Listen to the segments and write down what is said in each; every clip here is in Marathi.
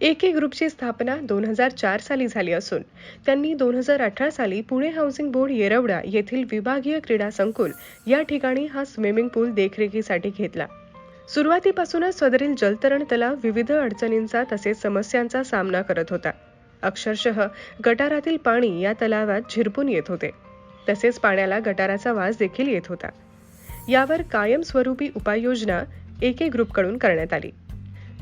एके ग्रुपची स्थापना दोन हजार चार साली झाली असून त्यांनी दोन हजार अठरा साली पुणे हाऊसिंग बोर्ड येरवडा येथील विभागीय क्रीडा संकुल या ठिकाणी हा स्विमिंग पूल देखरेखीसाठी घेतला. सुरुवातीपासूनच सदरील जलतरण तलाव विविध अडचणींचा तसेच समस्यांचा सामना करत होता. अक्षरशः गटारातील पाणी या तलावात झिरपून येत होते. तसेच पाण्याला गटाराचा वास देखील येत होता. यावर कायमस्वरूपी उपाययोजना एके ग्रुपकडून करण्यात आली.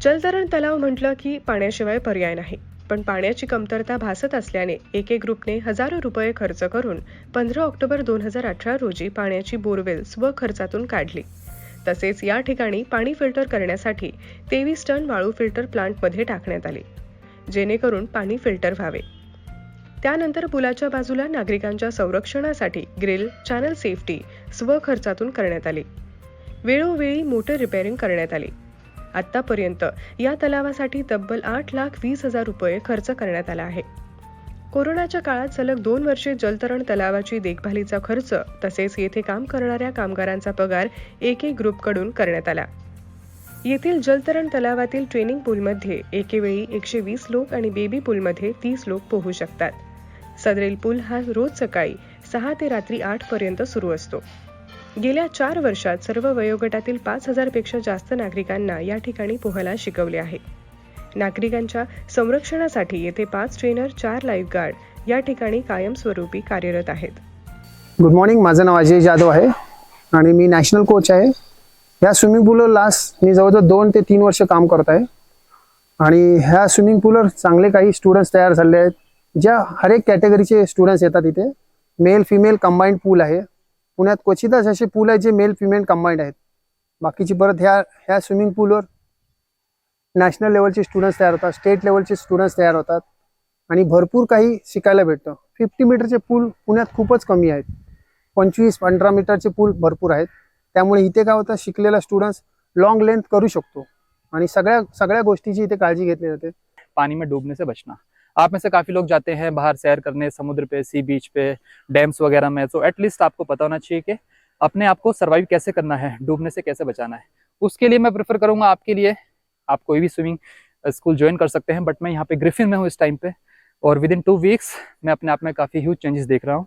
जलतरण तलाव म्हटलं की पाण्याशिवाय पर्याय नाही. पण पाण्याची कमतरता भासत असल्याने एके ग्रुपने हजारो रुपये खर्च करून पंधरा ऑक्टोबर दोन हजार अठरा रोजी पाण्याची बोरवेल स्वखर्चातून काढली. तसेच या ठिकाणी पाणी फिल्टर करण्यासाठी तेवीस टन वाळू फिल्टर प्लांटमध्ये टाकण्यात आले जेणेकरून पाणी फिल्टर व्हावे. त्यानंतर पुलाच्या बाजूला नागरिकांच्या संरक्षणासाठी ग्रिल चॅनल सेफ्टी स्वखर्चातून करण्यात आली. वेळोवेळी मोटर रिपेअरिंग करण्यात आली. आतापर्यंत या तलावासाठी तब्बल आठ लाख वीस हजार रुपये खर्च करण्यात आला आहे. कोरोनाच्या काळात सलग दोन वर्षे जलतरण तलावाची देखभालीचा खर्च तसेच येथे काम करणाऱ्या कामगारांचा पगार एके ग्रुपकडून करण्यात आला. येथील जलतरण तलावातील ट्रेनिंग पूलमध्ये एकेवेळी एकशे वीस लोक आणि बेबी पूलमध्ये तीस लोक पोहू शकतात. सदरेल पूल हा रोज सकाळी सहा ते रात्री आठ पर्यंत सुरू असतो. गेल्या चार वर्षात सर्व वयोगटातील पाच हजारपेक्षा जास्त नागरिकांना या ठिकाणी पोहायला शिकवले आहे. नागरिकांच्या संरक्षणासाठी येथे पाच ट्रेनर चार लाईफगार्ड या ठिकाणी कायमस्वरूपी कार्यरत आहेत. गुड मॉर्निंग माझं नाव अजय जाधव आहे आणि मी नॅशनल कोच आहे. ह्या स्विमिंग पूलवर लास्ट मी जवळजवळ दोन ते तीन वर्ष काम करत आहे. आणि ह्या स्विमिंग पूलवर चांगले काही स्टुडंट्स तयार झाले आहेत. ज्या हरेक कॅटेगरीचे स्टुडंट्स येतात इथे. मेल फिमेल कंबाईंड पूल आहे. पुण्यात क्वचितच असे पूल आहेत जे मेल फिमेल कंबाईंड आहेत. बाकीची परत ह्या ह्या स्विमिंग पूलवर नॅशनल लेवलचे स्टुडंट्स तयार होतात स्टेट लेवलचे स्टुडंट्स तयार होतात आणि भरपूर काही शिकायला भेटतं. फिफ्टी मीटरचे पूल पुण्यात खूपच कमी आहेत. पंचवीस पंधरा मीटरचे पूल भरपूर आहेत. त्यामुळे इथे काय होतं शिकलेला स्टुडंट्स लॉंग लेंथ करू शकतो. आणि सगळ्या सगळ्या गोष्टीची इथे काळजी घेतली जाते. पाणी में डूबने से बचना. आप में से काफ़ी लोग जाते हैं बाहर सैर करने, समुद्र पे सी बीच पे डैम्स वगैरह में। तो एटलीस्ट आपको पता होना चाहिए कि अपने आप को सर्वाइव कैसे करना है, डूबने से कैसे बचाना है। उसके लिए मैं प्रेफर करूँगा आपके लिए, आप कोई भी स्विमिंग स्कूल ज्वाइन कर सकते हैं बट मैं यहाँ पे ग्रिफिन में हूँ इस टाइम पे, और विद इन टू वीक्स मैं अपने आप में काफ़ी ह्यूज चेंजेस देख रहा हूँ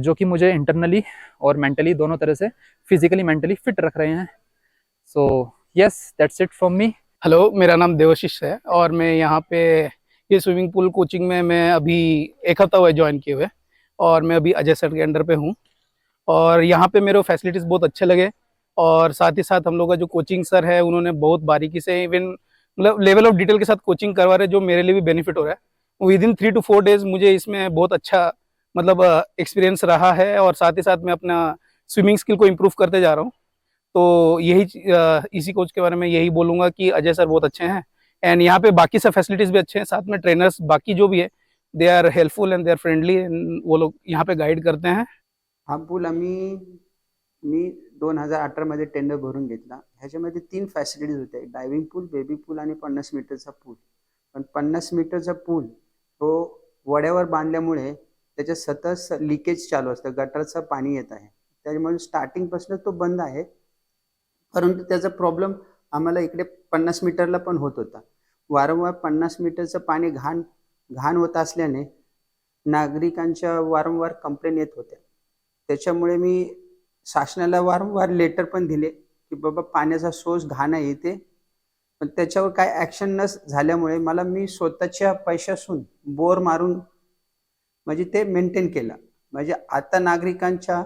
जो कि मुझे इंटरनली और मेंटली दोनों तरह से फिजिकली मेंटली फिट रख रहे हैं। So yes that's it from me hello मेरा नाम देवशिष है और मैं यहाँ पे ये स्विमिंग पूल कोचिंग में मैं अभी एक हफ़्ता हुआ ज्वाइन किए हुए और मैं अभी अजय सर के अंडर पे हूँ। और यहाँ पे मेरे फैसिलिटीज़ बहुत अच्छे लगे और साथ ही साथ हम लोग का जो कोचिंग सर है, उन्होंने बहुत बारीकी से इवन मतलब लेवल ऑफ़ डिटेल के साथ कोचिंग करवा रहे जो मेरे लिए भी बेनिफिट हो रहा है। Within three to four days मुझे इसमें बहुत अच्छा मतलब एक्सपीरियंस रहा है और साथ ही साथ मैं अपना स्विमिंग स्किल को इम्प्रूव करते जा रहा हूँ। तो यही इसी कोच के बारे में यही बोलूँगा कि अजय सर बहुत अच्छे हैं एंड यहाँ पे बाकी सब फैसिलिटीज़ भी अच्छे हैं। साथ में ट्रेनर्स बाकी जो भी है they are helpful and they are friendly वो लोग यहाँ पे गाइड करते हैं। हा पूल आम्ही मी दोन हजार अठरामध्ये टेंडर भरून घेतला. ह्याच्यामध्ये तीन फॅसिलिटीज होत्या. डायव्हिंग पूल बेबी पूल आणि पन्नास मीटरचा पूल पण पन्नास मीटरचा पूल तो वड्यावर बांधल्यामुळे त्याच्या सतत लिकेज चालू असतं. गटारचं पाणी येत आहे. त्याच्यामुळे स्टार्टिंगपासून तो बंद आहे. परंतु त्याचा प्रॉब्लेम आम्हाला इकडे पन्नास मीटरला पण होत होता. वारंवार पन्नास मीटरचं पाणी घाण घाण होत असल्याने नागरिकांच्या वारंवार कंप्लेन येत होत्या. त्याच्यामुळे मी शासनाला वारंवार लेटर पण दिले की बाबा पाण्याचा सोर्स घाण आहे इथे. पण त्याच्यावर काय ॲक्शन न झाल्यामुळे मला मी स्वतःच्या पैशासून बोर मारून म्हणजे ते मेंटेन केलं. म्हणजे आता नागरिकांच्या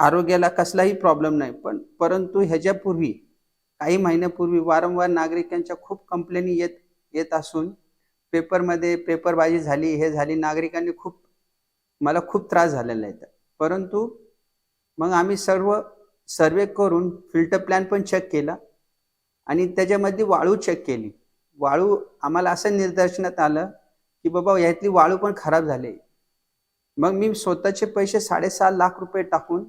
आरोग्याला कसलाही प्रॉब्लेम नाही पण परंतु ह्याच्यापूर्वी काही महिन्यापूर्वी वारंवार नागरिकांच्या खूप कंप्लेनी येत येत असून पेपरमध्ये पेपरबाजी झाली हे झाली नागरिकांनी खूप मला खूप त्रास झालेला आहे. परंतु मग आम्ही सर्व सर्वे करून फिल्टर प्लॅन पण चेक केला आणि त्याच्यामध्ये वाळू चेक केली. वाळू आम्हाला असं निदर्शनात आलं की बाबा यातली वाळू पण खराब झाली. मग मी स्वतःचे पैसे साडेसहा लाख रुपये टाकून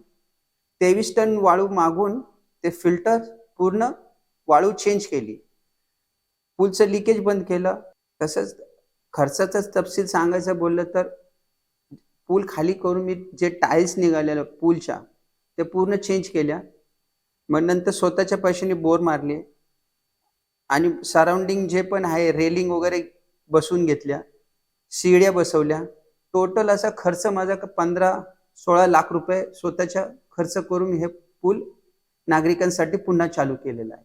तेवीस टन वाळू मागून ते फिल्टर पूर्ण वाळू चेंज केली. पूलचं लिकेज बंद केलं. तसंच खर्चाचाच तपशील सांगायचं बोललं तर पूल खाली करून मी जे टाईल्स निघालेलं पूलच्या ते पूर्ण चेंज केल्या. मग नंतर स्वतःच्या पैशाने बोर मारले. आणि सराउंडिंग जे पण आहे रेलिंग वगैरे बसून घेतल्या. शिड्या बसवल्या. टोटल असा खर्च माझा पंधरा सोळा लाख रुपये स्वतःच्या खर्च करून हे पूल नागरिकांसाठी पुन्हा चालू केलेला आहे.